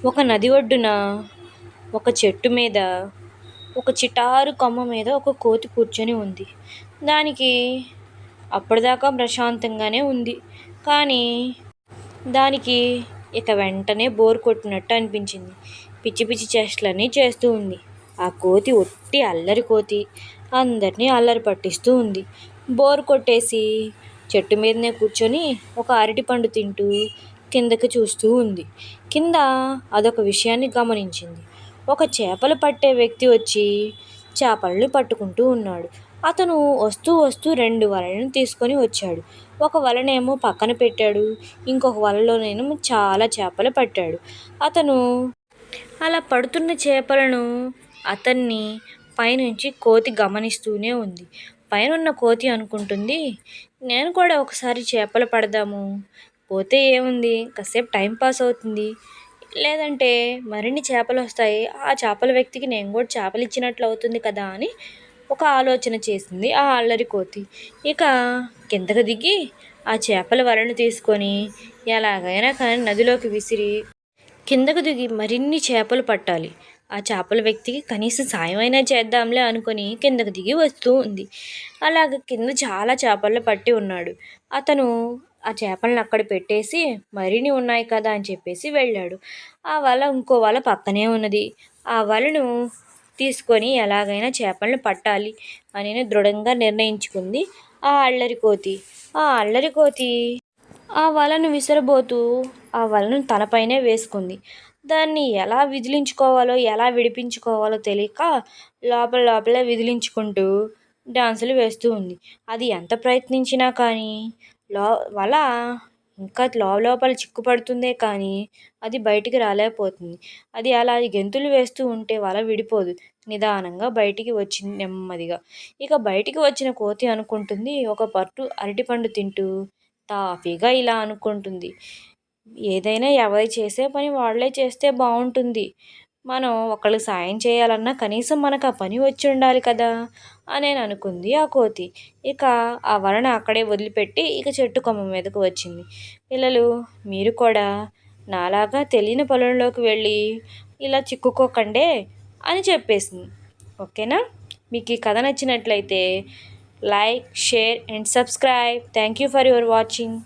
ఒక నది ఒడ్డున ఒక చెట్టు మీద ఒక చిటారు కొమ్మ మీద ఒక కోతి కూర్చొని ఉంది. దానికి అప్పటిదాకా ప్రశాంతంగానే ఉంది. కానీ దానికి ఇక వెంటనే బోర్ కొట్టినట్టు అనిపించింది. పిచ్చి పిచ్చి చేష్టలన్నీ చేస్తూ ఉంది. ఆ కోతి ఒట్టి అల్లరి కోతి. అందరినీ అల్లరి పట్టిస్తూ ఉంది. బోర్ కొట్టేసి చెట్టు మీదనే కూర్చొని ఒక అరటిపండు తింటూ కిందకి చూస్తూ ఉంది. కింద అదొక విషయాన్ని గమనించింది. ఒక చేపలు పట్టే వ్యక్తి వచ్చి చేపలను పట్టుకుంటూ ఉన్నాడు. అతను వస్తూ వస్తూ రెండు వలలను తీసుకొని వచ్చాడు. ఒక వలనేమో పక్కన పెట్టాడు. ఇంకొక వలలోనేమో చాలా చేపలు పట్టాడు. అతను అలా పడుతున్న చేపలను అతన్ని పైనుంచి కోతి గమనిస్తూనే ఉంది. పైన ఉన్న కోతి అనుకుంటుంది నేను కూడా ఒకసారి చేపలు పడదాము. పోతే ఏముంది? కాసేపు టైం పాస్ అవుతుంది. లేదంటే మరిన్ని చేపలు వస్తాయి. ఆ చేపల వ్యక్తికి నేను కూడా చేపలు ఇచ్చినట్లు అవుతుంది కదా అని ఒక ఆలోచన చేసింది ఆ అల్లరి కోతి. ఇక కిందకు దిగి ఆ చేపల వలను తీసుకొని ఎలాగైనా కానీ నదిలోకి విసిరి కిందకు దిగి మరిన్ని చేపలు పట్టాలి. ఆ చేపల వ్యక్తికి కనీసం సాయం అయినా చేద్దాంలే అనుకొని కిందకు దిగి వస్తూ ఉంది. అలాగ కింద చాలా చేపలు పట్టి ఉన్నాడు. అతను ఆ చేపలను అక్కడ పెట్టేసి మరిన్ని ఉన్నాయి కదా అని చెప్పేసి వెళ్ళాడు. ఆ వల ఇంకో వల పక్కనే ఉన్నది. ఆ వలను తీసుకొని ఎలాగైనా చేపలను పట్టాలి అని దృఢంగా నిర్ణయించుకుంది ఆ అల్లరి కోతి. ఆ అల్లరి కోతి ఆ వలను విసరబోతూ ఆ వలను తనపైనే వేసుకుంది. దాన్ని ఎలా విదిలించుకోవాలో ఎలా విడిపించుకోవాలో తెలియక లోపల లోపలే విదిలించుకుంటూ డాన్సులు వేస్తూ ఉంది. అది ఎంత ప్రయత్నించినా కానీ లో వల ఇంకా లోపల చిక్కుపడుతుందే కానీ అది బయటికి రాలేకపోతుంది. అది అలా గెంతులు వేస్తూ ఉంటే వల విడిపోదు. నిదానంగా బయటికి వచ్చింది నెమ్మదిగా. ఇక బయటికి వచ్చిన కోతి అనుకుంటుంది. ఒక పట్టు అరటిపండు తింటూ తాఫీగా ఇలా అనుకుంటుంది. ఏదైనా ఎవరి చేసే పని వాళ్ళే చేస్తే బాగుంటుంది. మనం ఒకళ్ళకి సాయం చేయాలన్నా కనీసం మనకు ఆ పని వచ్చి ఉండాలి కదా అని అనుకుంది ఆ కోతి. ఇక ఆ వలన అక్కడే వదిలిపెట్టి ఇక చెట్టు కొమ్మ మీదకు వచ్చింది. పిల్లలు మీరు కూడా నాలాగా తెలియని పొలంలోకి వెళ్ళి ఇలా చిక్కుకోకండే అని చెప్పేసింది. ఓకేనా? మీకు ఈ కథ నచ్చినట్లయితే like share and subscribe. Thank you for your watching.